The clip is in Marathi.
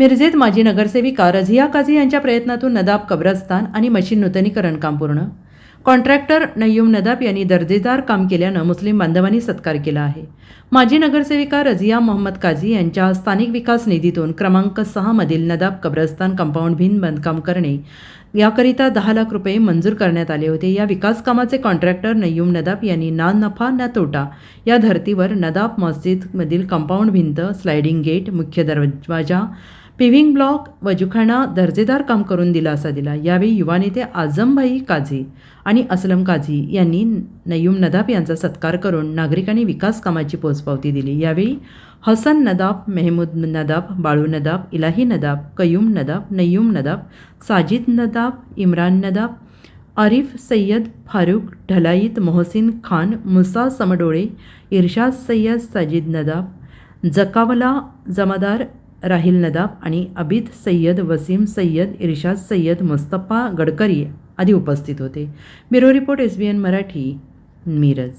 मिरजेत माजी नगरसेविका रझिया काझी यांच्या प्रयत्नातून नदाब कब्रस्तान आणि मशीन नूतनीकरण काम पूर्ण कॉन्ट्रॅक्टर नय्यूम नदाब यांनी दर्जेदार काम केल्यानं मुस्लिम बांधवांनी सत्कार केला आहे. माजी नगरसेविका रझिया मोहम्मद काझी यांच्या स्थानिक विकास निधीतून क्रमांक सहामधील नदाब कब्रस्तान कंपाऊंड भिन बांधकाम करणे याकरिता दहा लाख रुपये मंजूर करण्यात आले होते. या विकास कामाचे कॉन्ट्रॅक्टर नय्यूम नदाब यांनी ना नफा ना तोटा या धर्तीवर नदाब मस्जिदमधील कंपाऊंड भिंत स्लायडिंग गेट मुख्य दरवाजा पिव्हिंग ब्लॉक वजूखाना दर्जेदार काम करून दिलासा दिला. यावेळी युवा नेते आझमभाई काझी आणि असलम काझी यांनी नयूम नदाब यांचा सत्कार करून नागरिकांनी विकास कामाची पोचपावती दिली. यावेळी हसन नदाब मेहमूद नदाब बाळू नदाब इलाही नदाब कयूम नदाब नयूम नदाब साजिद नदाब इम्रान नदाब आरिफ सय्यद फारूक ढलाईत मोहसिन खान मुसा समडोळे इर्शाद सय्यद साजिद नदाब जकावला जमादार राहिल नदाब आणि अबिद सय्यद वसीम सय्यद इर्शाद सय्यद मुस्तफा गडकरी आदी उपस्थित होते. Bureau report S B N Marathi Miraj.